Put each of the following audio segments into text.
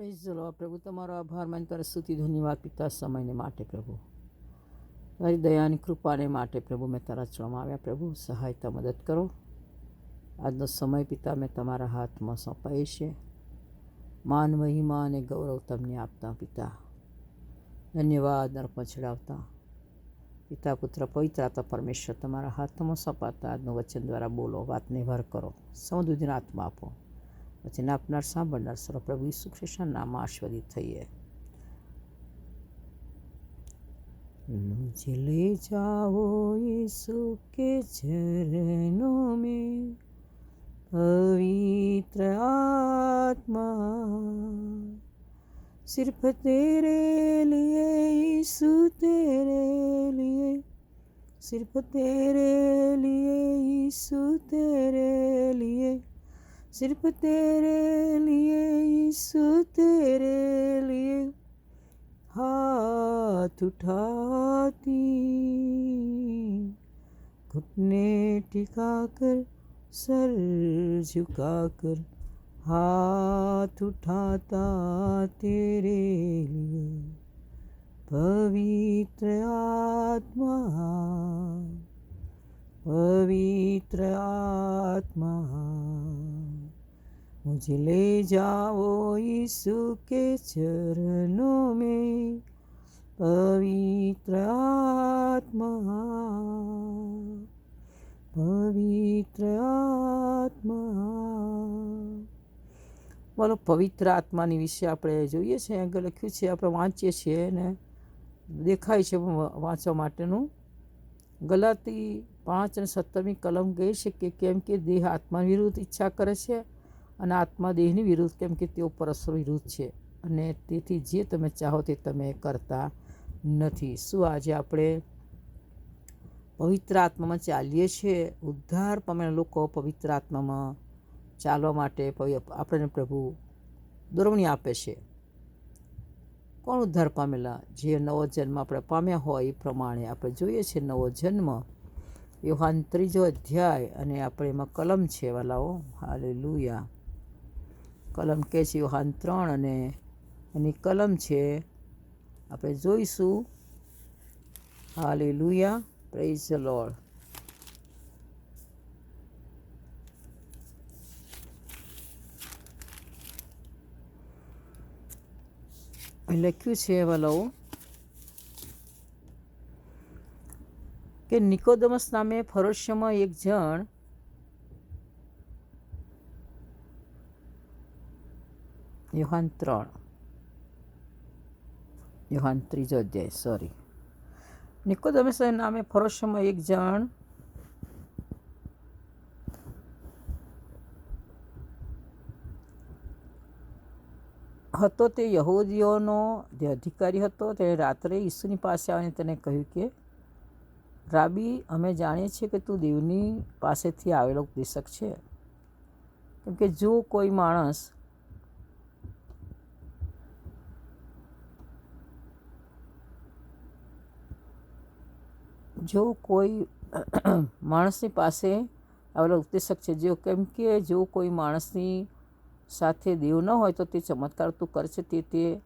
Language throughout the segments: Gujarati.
પ્રેઝ લો પ્રભુ. તમારો આભાર માન તારા સ્તુતિ ધન્યવાદ પિતા, સમયને માટે પ્રભુ. મારી દયાની કૃપાને માટે પ્રભુ, મેં તારા ચરણમાં આવ્યા. પ્રભુ, સહાયતા, મદદ કરો. આજનો સમય પિતા, મેં તમારા હાથમાં સોંપાય છે. માન, મહિમા અને ગૌરવ તમને આપતા પિતા. ધન્યવાદ, અર્પણ ચડાવતા. પિતા, પુત્ર, પવિત્ર આત્મા, પરમેશ્વર તમારા હાથમાં સોંપાતા. આજનું વચન દ્વારા બોલો, વાતને ભર કરો. સમૃદ્ધિના આત્મા આપો. વચન આપનાર સાંભળનાર સર્વ પ્રભુ ઈસુ ખ્રિસ્તના નામમાં આશીર્વાદિત થઈએ मुझे ले जाओ यीशु के चरणों में पवित्र आत्मा सिर्फ तेरे लिए यीशु तेरे लिए सिर्फ तेरे लिए यीशु तेरे लिए सिर्फ़ तेरे लिए यीशु तेरे लिए हाथ उठाती। घुटने टिकाकर, सर झुकाकर हाथ उठाता तेरे लिए। पवित्र आत्मा पवित्र आत्मा। मुझे ले जाओ यीशु के चरणों में पवित्र आत्मा પવિત્ર આત્મા બોલો પવિત્ર આત્માની વિશે આપણે જોઈએ છીએ આગળ લખ્યું છે આપણે વાંચીએ છીએ ને દેખાય છે વાંચવા માટેનું ગલાતી પાંચ અને સત્તરમી કલમ કહે છે કે કેમ કે દેહ આત્મા વિરુદ્ધ ઈચ્છા કરે છે અને આત્મા દેહની વિરુદ્ધ કેમ કે તેઓ પરસ્પર વિરુદ્ધ છે. અને તેથી જે તમે ચાહો તે તમે કરતા નથી. શું આજે આપણે પવિત્ર આત્મામાં ચાલીએ છીએ? ઉદ્ધાર પામેલા લોકો પવિત્ર આત્મામાં ચાલવા માટે આપણને પ્રભુ દોરવણી આપે છે. કોણ ઉદ્ધાર પામેલા? જે નવો જન્મ આપણે પામ્યા હોય એ પ્રમાણે આપણે જોઈએ છીએ નવો જન્મ. યોહાન ત્રીજો અધ્યાય અને આપણે એમાં કલમ છે વાલાઓ. હાલે લુયા કલમ કે હાન ત્રણ અને એની કલમ છે. આપણે જોઈશું. હાલી લુયા પ્રેઝ લોડ લખ્યું છે, વાલાઓ, કે નિકોદમસ નામે ફરોશમાં એક જણ યોહાન ત્રણ. યુહાન ત્રીજો અધ્યાય સોરી નિકોદમસ નામે ફરોશમાં એક જણ હતો, તે યહૂદીઓનો જે અધિકારી હતો, તેણે રાત્રે ઈસુની પાસે આવીને તેને કહ્યું કે, રાબી, અમે જાણીએ છીએ કે તું દેવની પાસેથી આવેલો ઉપદેશક છે. કેમ કે જો કોઈ માણસ જો કોઈ માણસની પાસે આવેલો ઉપદેશક છે જો કેમ કે જો કોઈ માણસની સાથે દેવ ન હોય તો તે ચમત્કાર તું કરશે તે તે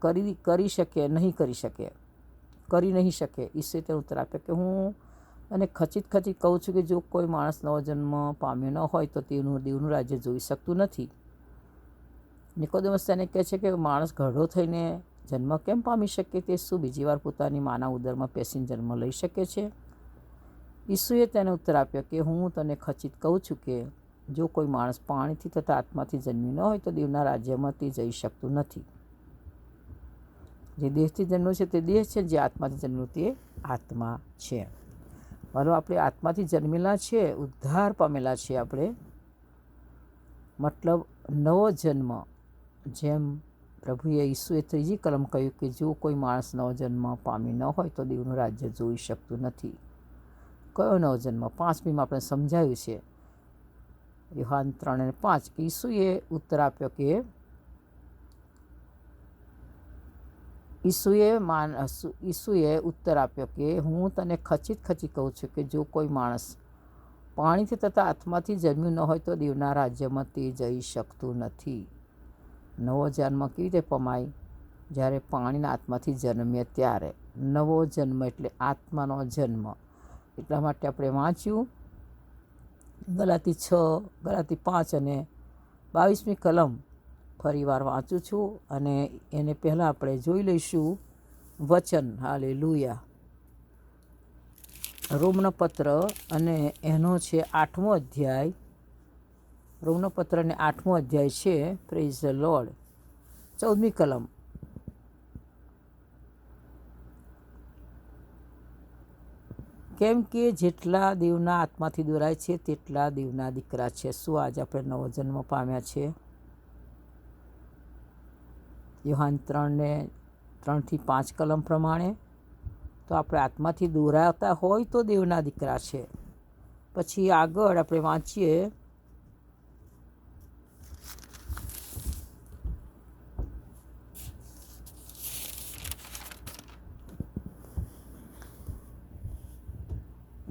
કરી કરી શકે, નહીં કરી શકે, કરી નહીં શકે. ઈશ્વરે તેને ઉત્તર આપ્યો કે હું અને ખચિત ખચિત કહું છું કે જો કોઈ માણસ નવો જન્મ પામ્યો ન હોય તો તેનું દેવનું રાજ્ય જોઈ શકતું નથી. નિકોદેમસ તેને કહે છે કે માણસ ઘરડો થઈને જન્મ કેમ પામી શકે તે શું બીજી વાર પોતાની માના ઉદરમાં પેસીને જન્મ લઈ શકે છે? ઈસુએ તેને ઉત્તર આપ્યો કે, હું તને ખચિત કહું છું કે, જો કોઈ માણસ પાણીથી તથા આત્માથી જન્મી ન હોય તો દેવના રાજ્યમાં તે જઈ શકતું નથી. જે દેહથી જન્મ છે તે દેહ છે, જે આત્માથી જન્મ્યું તે આત્મા છે. મારો આપણે આત્માથી જન્મેલા છે, ઉદ્ધાર પામેલા છે આપણે. મતલબ, નવો જન્મ જેમ પ્રભુએ ઈસુએ ત્રીજી કલમ કહ્યું કે જો કોઈ માણસ નવજન્મ પામી ન હોય તો દેવનું રાજ્ય જોઈ શકતું નથી. કયો નવજન્મ? પાંચમીમાં આપણે સમજાયું છે. યુહાન ત્રણ અને પાંચ. ઈસુએ ઉત્તર આપ્યો કે ઈસુએ માન ઈસુએ ઉત્તર આપ્યો કે હું તને ખચિત ખચી કહું છું કે જો કોઈ માણસ પાણીથી તથા આત્માથી જન્મ્યું ન હોય તો દેવના રાજ્યમાં તે જઈ શકતું નથી. નવો જન્મ કેવી રીતે પમાય? જ્યારે પાણીના આત્માથી જન્મીએ ત્યારે. નવો જન્મ એટલે આત્માનો જન્મ. એટલા માટે આપણે વાંચ્યું, ગલાતી છ, ગલાતી પાંચ અને બાવીસમી કલમ ફરીવાર વાંચું છું અને એને પહેલાં આપણે જોઈ લઈશું. વચન હાલે લુયા રોમનો પત્ર અને એનો છે આઠમો અધ્યાય. રોમનો પત્ર અને આઠમો અધ્યાય છે. પ્રેઝ ધ લોર્ડ ચૌદમી કલમ. કેમ કે જેટલા દેવના આત્માથી દોરાય છે, તેટલા દેવના દીકરા છે. શું આજે આપણે નવો જન્મ પામ્યા છે? યુહાન ત્રણને ત્રણથી પાંચ કલમ પ્રમાણે. તો આપણે આત્માથી દોરાતા હોય તો દેવના દીકરા છે. પછી આગળ આપણે વાંચીએ.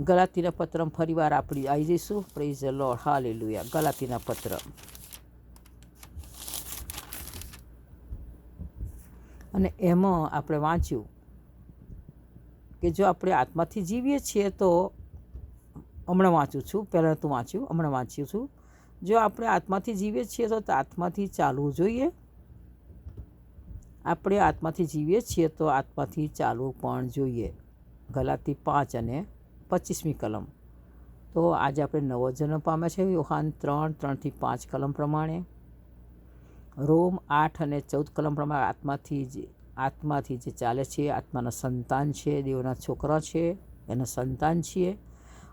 ગલાતીના પત્રમ ફરીવાર આપણી આવી જઈશું. પ્રેઝ ધ લોર્ડ હાલેલુયા ગલાતીના પત્ર અને એમાં આપણે વાંચ્યું કે જો આપણે આત્માથી જીવીએ છીએ તો હમણાં વાંચું છું. પહેલાં તો વાંચ્યું, હમણાં વાંચ્યું છું. જો આપણે આત્માથી જીવીએ છીએ તો આત્માથી ચાલવું જોઈએ. આપણે આત્માથી જીવીએ છીએ તો આત્માથી ચાલવું પણ જોઈએ. ગલાતી પાંચ અને પચીસમી કલમ. તો આજે આપણે નવો જન્મ પામ્યા છે. યુહાન ત્રણ, ત્રણથી પાંચ કલમ પ્રમાણે. રોમ આઠ અને ચૌદ કલમ પ્રમાણે આત્માથી જે આત્માથી જે ચાલે છે, આત્માના સંતાન છે, દેવના છોકરા છે, એના સંતાન છીએ.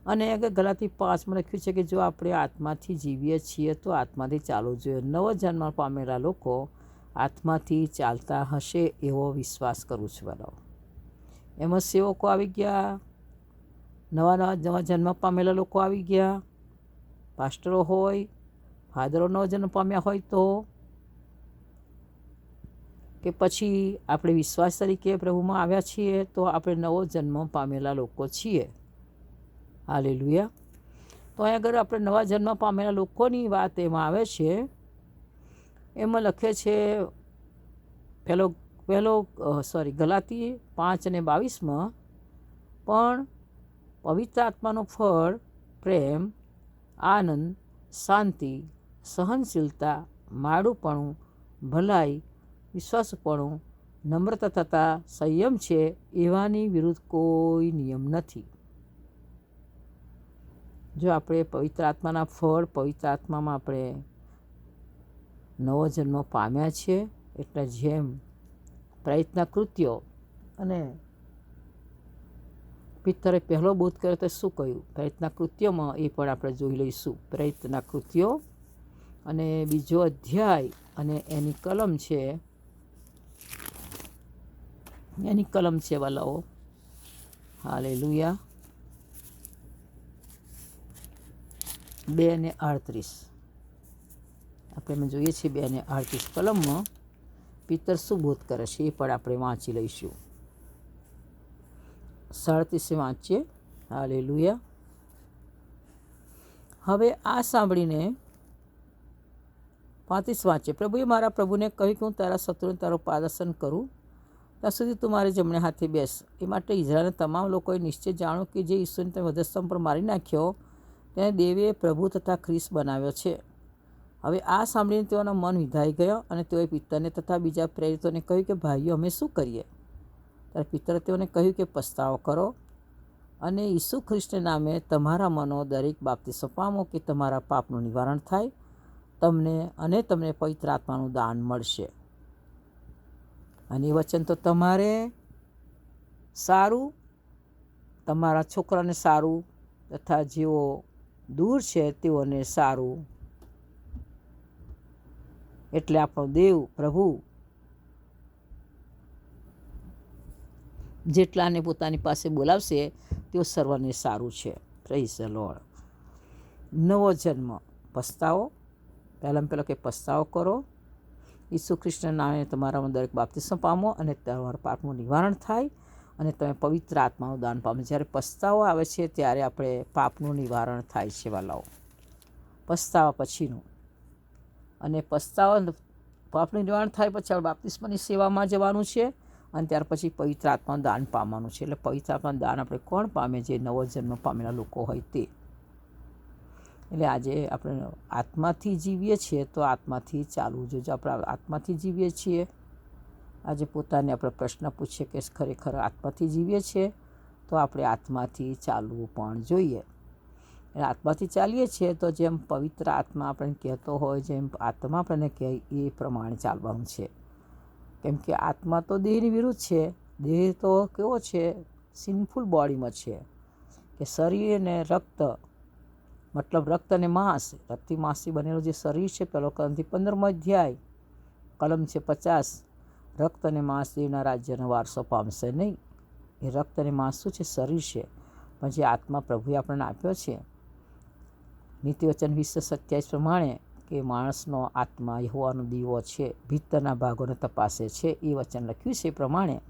અને આગળ ગલાથી પાંચમાં લખ્યું છે કે જો આપણે આત્માથી જીવીએ છીએ તો આત્માથી ચાલવું જોઈએ. નવજન્મ પામેલા લોકો આત્માથી ચાલતા હશે એવો વિશ્વાસ કરું છું. બરાબર એમાં સેવકો આવી ગયા. નવા નવા નવા જન્મ પામેલા લોકો આવી ગયા. પાસ્ટરો હોય, ફાધરો નવો જન્મ પામ્યા હોય તો? કે પછી આપણે વિશ્વાસ તરીકે પ્રભુમાં આવ્યા છીએ તો આપણે નવો જન્મ પામેલા લોકો છીએ? હાલે લુયા તો અહીંયા આગળ આપણે નવા જન્મ પામેલા લોકોની વાત એમાં આવે છે. એમાં લખે છે, પહેલો પહેલો સોરી ગલાતી પાંચ અને બાવીસમાં, પણ પવિત્ર આત્માનું ફળ, પ્રેમ, આનંદ, શાંતિ, સહનશીલતા, માડુપણું, ભલાઈ, વિશ્વાસપણું, નમ્રતા થતા સંયમ છે એવાની વિરુદ્ધ કોઈ નિયમ નથી. જો આપણે પવિત્ર આત્માના ફળ પવિત્ર આત્મામાં આપણે નવો જન્મ પામ્યા છે એટલે જેમ પ્રયત્ન કૃત્યો અને પિત્તરે પહેલો બોધ કર્યો તો શું કહ્યું? પ્રયત્ના કૃત્યમાં એ પણ આપણે જોઈ લઈશું. પ્રયત્ના કૃત્યો અને બીજો અધ્યાય અને એની કલમ છે, એની કલમ છે વાલાઓ. હાલે લુયા બે ને આડત્રીસ. આપણે જોઈએ છીએ બે ને આડત્રીસ કલમમાં પિત્તર શું બોધ કરે છે એ પણ આપણે વાંચી લઈશું. સાડત્રીસે વાંચીએ. હાલે લુયા હવે આ સાંભળીને પાંત્રીસ વાંચે પ્રભુએ મારા પ્રભુને કહ્યું કે હું તારા શત્રુને તારું પાદર્શન કરું. ત્યાં સુધી તું મારે જમણે હાથે બેસ. એ માટે ઇઝરાયલના તમામ લોકોએ નિશ્ચય જાણો કે જે ઈશ્વરને તમે વધસ્તંભ પર મારી નાખ્યો, તેને દેવીએ પ્રભુ તથા ખ્રિસ બનાવ્યો છે. હવે આ સાંભળીને તેઓના મન વિધાઈ ગયો અને તેઓએ પિત્તરને તથા બીજા પ્રેરિતોને કહ્યું કે ભાઈઓ, અમે શું કરીએ? ત્યારે પિત્ર તેઓને કહ્યું કે, પસ્તાવો કરો અને ઈસુ ખ્રિસ્ત નામે તમારા મનો દરેક બાબતે સપામો કે તમારા પાપનું નિવારણ થાય તમને અને તમને પવિત્ર આત્માનું દાન મળશે. અને એ વચન તો તમારે સારું, તમારા છોકરાને સારું તથા જેઓ દૂર છે તેઓને સારું. એટલે આપણો દેવ પ્રભુ જેટલાને પોતાની પાસે બોલાવશે, તેઓ સર્વને સારું છે. પ્રેઝ ધ લોર્ડ નવો જન્મ. પસ્તાવો. પહેલાં પહેલાં કે પસ્તાવો કરો. ઈસુ કૃષ્ણ નામે તમારામાં દરેક બાપ્તિસ્મ પામો અને તમારા પાપનું નિવારણ થાય અને તમે પવિત્ર આત્માનું દાન પામો. જ્યારે પસ્તાવો આવે છે, ત્યારે આપણે પાપનું નિવારણ થાય છે, વાલાઓ. પસ્તાવા પછીનું. અને પસ્તાવા પાપનું નિવારણ થાય પછી આપણે બાપ્તિસ્માની સેવામાં જવાનું છે. અને ત્યાર પછી પવિત્ર આત્માનું દાન પામવાનું છે. એટલે પવિત્ર આત્માનું દાન આપણે કોણ પામે જે નવો જન્મ પામેલા લોકો હોય તે. એટલે આજે આપણે આત્માથી જીવીએ છીએ તો આત્માથી ચાલવું જોઈએ. જો આપણે આત્માથી જીવીએ છીએ, આજે પોતાને આપણે પ્રશ્ન પૂછીએ કે ખરેખર આત્માથી જીવીએ છીએ તો આપણે આત્માથી ચાલવું પણ જોઈએ. એટલે આત્માથી ચાલીએ છીએ તો જેમ પવિત્ર આત્મા આપણને કહેતો હોય, જેમ આત્મા આપણને કહે, એ પ્રમાણે ચાલવાનું છે. કેમ કે આત્મા તો દેહની વિરુદ્ધ છે. દેહ તો કેવો છે? સિન્ફુલ બોડીમાં છે. કે શરીર અને રક્ત, મતલબ રક્ત અને માંસ, રક્તિ માંસથી બનેલું જે શરીર છે, પેલો કલમથી પંદરમો અધ્યાય, કલમ છે પચાસ, રક્ત અને માંસ દેવના રાજ્યનો વારસો પામશે નહીં. એ રક્ત અને માંસ શું છે? શરીર છે. પણ જે આત્મા પ્રભુએ આપણને આપ્યો છે, નીતિવચન વીસ સત્યાવીસ પ્રમાણે કે માણસનો આત્મા હોવાનો દીવો છે, ભીતરના ભાગોને તપાસે છે, એ વચન લખ્યું છે એ પ્રમાણે.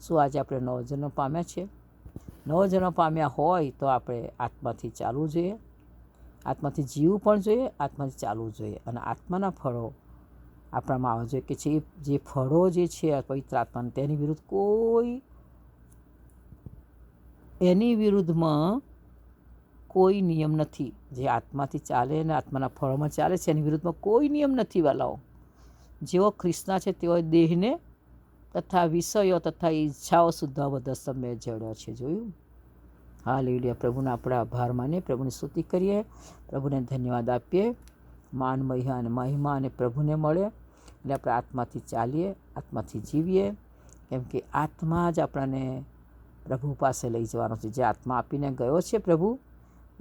શું આજે આપણે નવજન્મ પામ્યા છે? નવજન્મ પામ્યા હોય તો આપણે આત્માથી ચાલવું જોઈએ, આત્માથી જીવવું પણ જોઈએ, આત્માથી ચાલવું જોઈએ. અને આત્માના ફળો આપણામાં આવવા જોઈએ કે જે જે ફળો જે છે પવિત્ર આત્માના તેની વિરુદ્ધ કોઈ, એની વિરુદ્ધમાં કોઈ નિયમ નથી. જે આત્માથી ચાલે અને આત્માના ફળોમાં ચાલે છે, એની વિરુદ્ધમાં કોઈ નિયમ નથી, વાલાઓ. જેઓ ક્રિષ્ના છે, તેઓ દેહને તથા વિષયો તથા ઈચ્છાઓ સુધા બધા સમય જડ્યો છે. જોયું? હા લીડિયા પ્રભુના આપણે આભાર માનીએ, પ્રભુની સ્તુતિ કરીએ, પ્રભુને ધન્યવાદ આપીએ. માન, મહિમા અને મહિમા અને પ્રભુને મળે એટલે આપણે આત્માથી ચાલીએ, આત્માથી જીવીએ. કેમ કે આત્મા જ આપણને પ્રભુ પાસે લઈ જવાનો છે. જે આત્મા આપીને ગયો છે પ્રભુ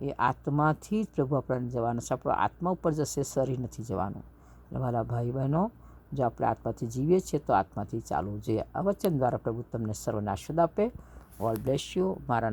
એ આત્માથી જ પ્રભુ આપણને જવાનું છે. આપણો આત્મા ઉપર જશે, શરીર નથી જવાનું. એટલે મારા ભાઈ બહેનો, જો આપણે આત્માથી જીવીએ છીએ, તો આત્માથી ચાલવું જોઈએ. આ વચન દ્વારા પ્રભુ તમને સર્વને આશીર્વાદ આપે. ઓલ બ્લેસ યુ મારા